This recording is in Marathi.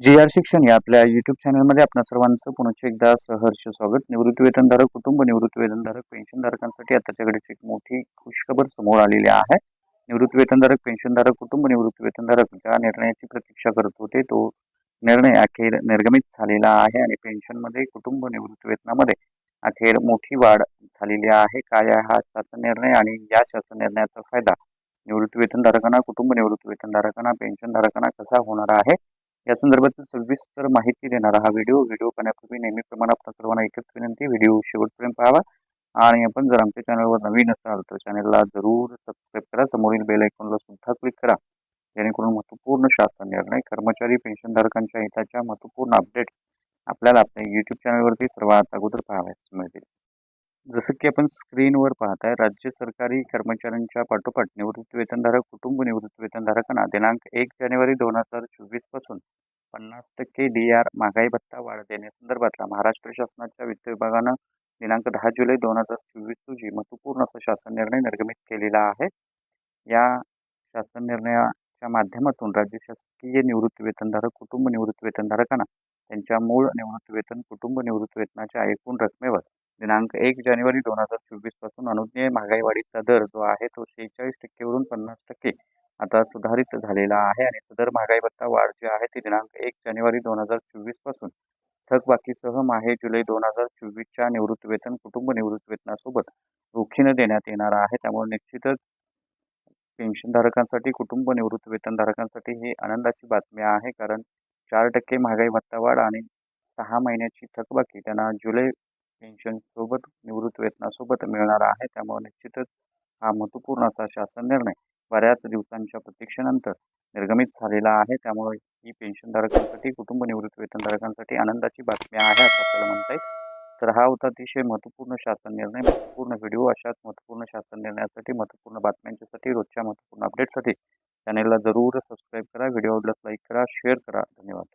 जी आर शिक्षण या आपल्या युट्यूब चॅनलमध्ये आपल्या सर्वांचं पुन्हा एकदा सहर्ष स्वागत. निवृत्ती वेतनधारक कुटुंब निवृत्ती वेतनधारक पेन्शनधारकांसाठी आताच्याकडेच एक मोठी खुशखबर समोर आलेली आहे. निवृत्ती वेतनधारक पेन्शनधारक कुटुंब निवृत्ती वेतनधारक ज्या निर्णयाची प्रतीक्षा करत होते तो निर्णय अखेर निर्गमित झालेला आहे आणि पेन्शनमध्ये कुटुंब निवृत्ती वेतनामध्ये अखेर मोठी वाढ झालेली आहे. काय हा शासन निर्णय आणि या शासन निर्णयाचा फायदा? निवृत्ती वेतनधारकांना कुटुंब निवृत्ती वेतनधारकांना पेन्शनधारकांना कसा होणार आहे? या संदर्भातील सविस्तर माहिती देणारा हा व्हिडिओ व्हिडिओ पाहण्यापूर्वी नेहमीप्रमाणे आपल्या सर्वांना एकच विनंती व्हिडिओ शेवटपर्यंत पाहावा. आणि आपण जर आमच्या चॅनलवर नवीन असाल तर चॅनलला जरूर सबस्क्राईब करा. समोरील बेल आयकॉनला सुद्धा क्लिक करा. जेणेकरून महत्त्वपूर्ण शासन निर्णय कर्मचारी पेन्शनधारकांच्या हिताच्या महत्त्वपूर्ण अपडेट्स आपल्याला आपल्या यूट्यूब चॅनलवरती सर्वात अगोदर पाहावयास मिळतील. जसं की आपण स्क्रीनवर पाहताय राज्य सरकारी कर्मचाऱ्यांच्या पाठोपाठ निवृत्ती वेतनधारक कुटुंब निवृत्ती वेतनधारकांना दिनांक एक जानेवारी दोन हजार चोवीसपासून पन्नास टक्के डी आर महागाई भत्ता वाढ देण्यासंदर्भातला महाराष्ट्र शासनाच्या वित्त विभागानं दिनांक दहा जुलै दोन हजार चोवीस रोजी महत्त्वपूर्ण असा शासन निर्णय निर्गमित केलेला आहे. या शासन निर्णयाच्या माध्यमातून राज्य शासकीय निवृत्ती वेतनधारक कुटुंब निवृत्ती वेतनधारकांना त्यांच्या मूळ निवृत्ती वेतन कुटुंब निवृत्ती वेतनाच्या एकूण रकमेवर दिनांक एक जानेवारी दोन हजार चोवीसपासून अनुज्ञेय महागाई वाढीचा दर जो आहे तो शेहेचाळीस टक्केवरून पन्नास टक्के आता सुधारित झालेला आहे आणि सदर महागाई भत्ता वाढ जी आहे ती दिनांक एक जानेवारी दोन हजार चोवीसपासून थकबाकीसह माहे जुलै दोन हजार चोवीसच्या निवृत्ती वेतन कुटुंब निवृत्ती वेतनासोबत रोखीनं देण्यात येणार आहे. त्यामुळे निश्चितच पेन्शनधारकांसाठी कुटुंब निवृत्ती वेतनधारकांसाठी ही आनंदाची बातमी आहे. कारण चार टक्के महागाई भत्ता वाढ आणि सहा महिन्याची थकबाकी त्यांना जुलै पेन्शनसोबत निवृत्ती वेतनासोबत मिळणार आहे. त्यामुळे निश्चितच हा महत्त्वपूर्ण असा शासन निर्णय बऱ्याच दिवसांच्या प्रतीक्षेनंतर निर्गमित झालेला आहे. त्यामुळे ही पेन्शनधारकांसाठी कुटुंब निवृत्ती वेतनधारकांसाठी आनंदाची बातमी आहे असं आपल्याला म्हणता येईल. तर हा होता अतिशय महत्त्वपूर्ण शासन निर्णय महत्त्वपूर्ण व्हिडिओ. अशाच महत्त्वपूर्ण शासन निर्णयासाठी महत्त्वपूर्ण बातम्यांच्यासाठी रोजच्या महत्त्वपूर्ण अपडेटसाठी चॅनेलला जरूर सबस्क्राईब करा. व्हिडिओ आवडल्यास लाईक करा शेअर करा. धन्यवाद.